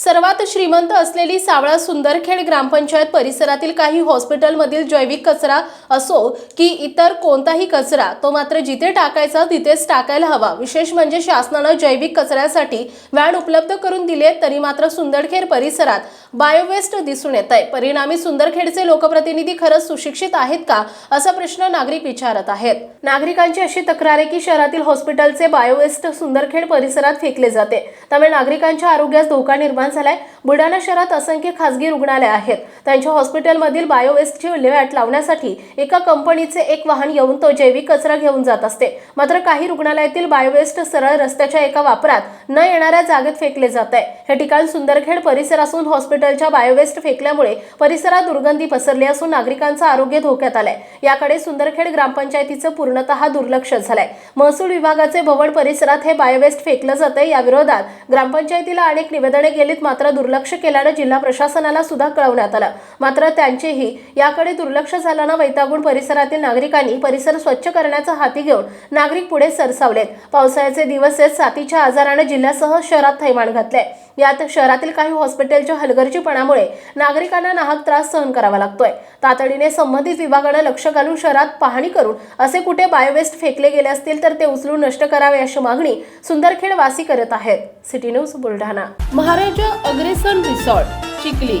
सर्वात श्रीमंत असलेली सावळा सुंदरखेड ग्रामपंचायत परिसरातील काही हॉस्पिटलमधील जैविक कचरा असो की इतर कोणताही कचरा तो मात्र जिथे टाकायचा तिथेच टाकायला हवा. विशेष म्हणजे शासनानं जैविक कचऱ्यासाठी व्हॅन उपलब्ध करून दिले तरी मात्र सुंदरखेड परिसरात बायोवेस्ट दिसून येत आहे. परिणामी सुंदरखेडचे लोकप्रतिनिधी खरंच सुशिक्षित आहेत का असा प्रश्न नागरिक विचारत आहेत. नागरिकांची अशी तक्रार आहे की शहरातील हॉस्पिटलचे बायोवेस्ट सुंदरखेड परिसरात फेकले जाते. त्यामुळे नागरिकांच्या आरोग्यास धोका निर्माण झालाय. बुलढाणा शहरात असंख्य खासगी रुग्णालय आहेत. त्यांच्या हॉस्पिटलमधील बायोवेस्टची विल्हेवाट लावण्यासाठी एका कंपनीचे एक वाहन येऊन तो जैविक कचरा घेऊन जात असते. मात्र काही रुग्णालयातील बायोवेस्ट सरळ रस्त्याच्या एका वापरात न येणाऱ्या जागेत फेकले जात आहे हे ठिकाण सुंदरखेड परिसर असून हॉस्पिटलच्या बायोवेस्ट फेकल्यामुळे परिसरात दुर्गंधी पसरली असून नागरिकांचं आरोग्य धोक्यात आलंय. याकडे सुंदरखेड ग्रामपंचायतीचं पूर्णतः दुर्लक्ष झालंय. महसूल विभागाचे भवन परिसरात हे बायोवेस्ट फेकलं जातंय याविरोधात ग्रामपंचायतीला अनेक निवेदने गेलीत मात्र दुर्लक्ष केल्यानं जिल्हा प्रशासनाला सुद्धा कळवण्यात आलं. मात्र त्यांचेही याकडे दुर्लक्ष झाल्यानं वैतागुण परिसरातील नागरिकांनी परिसर स्वच्छ करण्याचा हाती घेऊन नागरिक पुढे सरसावलेत. पावसाळ्याचे दिवस आहेत साथीच्या आजारानं जिल्ह्यासह शहरात थैमान घातले यात शहरातील काही हॉस्पिटलच्या हलगर्जीपणामुळे नागरिकांना नाहक त्रास सहन करावा लागतोय. तातडीने संबंधित विभागानं लक्ष घालून शहरात पाहणी करून असे कुठे बायोवेस्ट फेकले गेले असतील तर ते उचलून नष्ट करावे अशी मागणी सुंदरखेड वासी करत आहेत. City news Buldhana. Maharaja Agrasen resort Chikhli.